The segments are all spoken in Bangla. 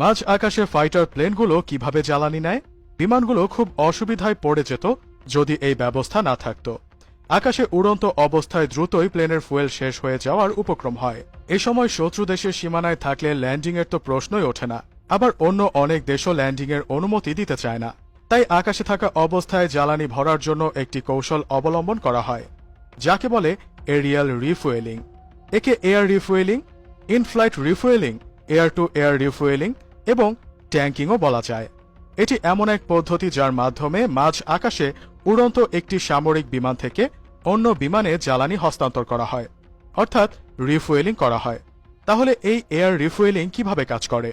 মাঝ আকাশে ফাইটার প্লেনগুলো কীভাবে জ্বালানি নেয়? বিমানগুলো খুব অসুবিধায় পড়ে যেত যদি এই ব্যবস্থা না থাকত। আকাশে উড়ন্ত অবস্থায় দ্রুতই প্লেনের ফুয়েল শেষ হয়ে যাওয়ার উপক্রম হয়। এ সময় শত্রু দেশের সীমানায় থাকলে ল্যান্ডিংয়ের তো প্রশ্নই ওঠে না। আবার অন্য অনেক দেশও ল্যান্ডিংয়ের অনুমতি দিতে চায় না। তাই আকাশে থাকা অবস্থায় জ্বালানি ভরার জন্য একটি কৌশল অবলম্বন করা হয়, যাকে বলে এরিয়াল রিফুয়েলিং একে air refuelling in flight refuelling air to air refuelling এবং ট্যাঙ্কিংও বলা যায়। এটি এমন এক পদ্ধতি যার মাধ্যমে মাঝ আকাশে উড়ন্ত একটি সামরিক বিমান থেকে অন্য বিমানে জ্বালানি হস্তান্তর করা হয়, অর্থাৎ রিফুয়েলিং করা হয়। তাহলে এই এয়ার রিফুয়েলিং কীভাবে কাজ করে?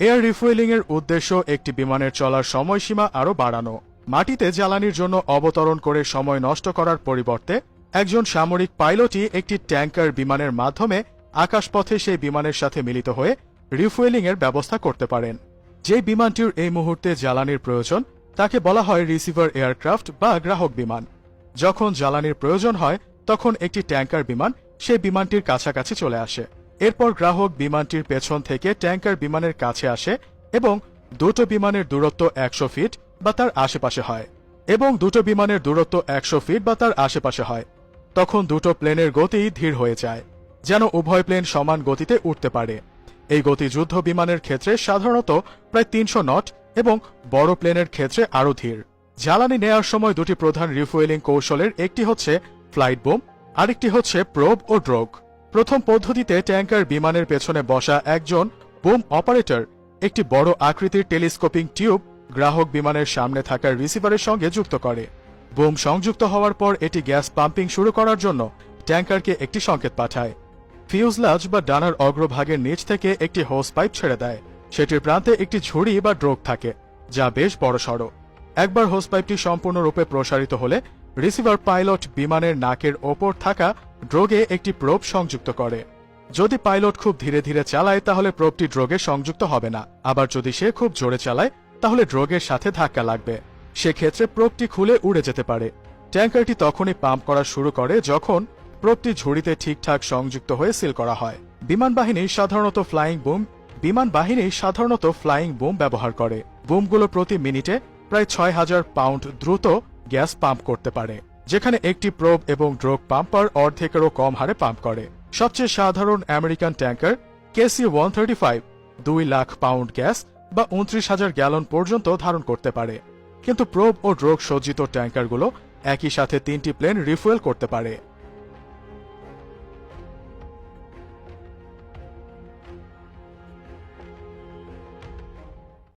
এয়ার রিফুয়েলিং এর উদ্দেশ্য একটি বিমানের চলার সময়সীমা আরও বাড়ানো। মাটিতে জ্বালানির জন্য অবতরণ করে সময় নষ্ট করার পরিবর্তে একজন সামরিক পাইলটই একটি ট্যাঙ্কার বিমানের মাধ্যমে আকাশপথে সেই বিমানের সাথে মিলিত হয়ে রিফুয়েলিং এর ব্যবস্থা করতে পারেন। যে বিমানটির এই মুহূর্তে জ্বালানির প্রয়োজন, তাকে বলা হয় রিসিভার এয়ারক্রাফট বা গ্রাহক বিমান। যখন জ্বালানির প্রয়োজন হয়, তখন একটি ট্যাঙ্কার বিমান সেই বিমানটির কাছাকাছি চলে আসে। এরপর গ্রাহক বিমানটির পেছন থেকে ট্যাঙ্কার বিমানের কাছে আসে এবং দুটো বিমানের দূরত্ব একশো ফিট বা তার আশেপাশে হয় এবং দুটো বিমানের দূরত্ব একশো ফিট বা তার আশেপাশে হয়। তখন দুটো প্লেনের গতি ধীর হয়ে যায়, যেন উভয় প্লেন সমান গতিতে উঠতে পারে। এই গতি যুদ্ধ বিমানের ক্ষেত্রে সাধারণত প্রায় তিনশো নট এবং বড় প্লেনের ক্ষেত্রে আরও ধীর। জ্বালানি নেয়ার সময় দুটি প্রধান রিফুয়েলিং কৌশলের একটি হচ্ছে ফ্লাইট বোম, আরেকটি হচ্ছে প্রোব ও ড্রোগ। প্রথম পদ্ধতিতে ট্যাঙ্কার বিমানের পেছনে বসা একজন বোম অপারেটর, একটি বড় আকৃতির টেলিস্কোপিং টিউব গ্রাহক বিমানের সামনে থাকা রিসিভারের সঙ্গে যুক্ত করে। বোম সংযুক্ত হওয়ার পর এটি গ্যাস পাম্পিং শুরু করার জন্য ট্যাঙ্কারকে একটি সংকেত পাঠায়। ফিউজলাজ বা ডানার অগ্রভাগের নিচ থেকে একটি হোস পাইপ ছেড়ে দেয়। সেটির প্রান্তে একটি ঝুড়ি বা ড্রোগ থাকে, যা বেশ বড়সড় একবার হোস পাইপটি সম্পূর্ণরূপে প্রসারিত হলে রিসিভার পাইলট বিমানের নাকের ওপর থাকা ড্রোগে একটি প্রোব সংযুক্ত করে। যদি পাইলট খুব ধীরে ধীরে চালায়, তাহলে প্রোবটি ড্রোগে সংযুক্ত হবে না। আবার যদি সে খুব জোরে চালায়, তাহলে ড্রোগের সাথে ধাক্কা লাগবে। সেক্ষেত্রে প্রোবটি খুলে উড়ে যেতে পারে। ট্যাঙ্কারটি তখনই পাম্প করা শুরু করে যখন প্রোবটি ঝুড়িতে ঠিকঠাক সংযুক্ত হয়ে সিল করা হয়। বিমান বাহিনী সাধারণত ফ্লাইং বুম বিমান বাহিনী সাধারণত ফ্লাইং বুম ব্যবহার করে। বুমগুলো প্রতি মিনিটে প্রায় ছয় হাজার পাউন্ড দ্রুত গ্যাস পাম্প করতে পারে, যেখানে একটি প্রোব এবং ড্রোগ পাম্পার অর্ধেকেরও কম হারে পাম্প করে। সবচেয়ে সাধারণ American tanker KC one thirty five দুই লাখ পাউন্ড গ্যাস বা উনত্রিশ হাজার গ্যালন পর্যন্ত ধারণ করতে পারে। কিন্তু প্রোব ও ড্রোগ সজ্জিত ট্যাঙ্কারগুলো একই সাথে তিনটি প্লেন রিফুয়েল করতে পারে।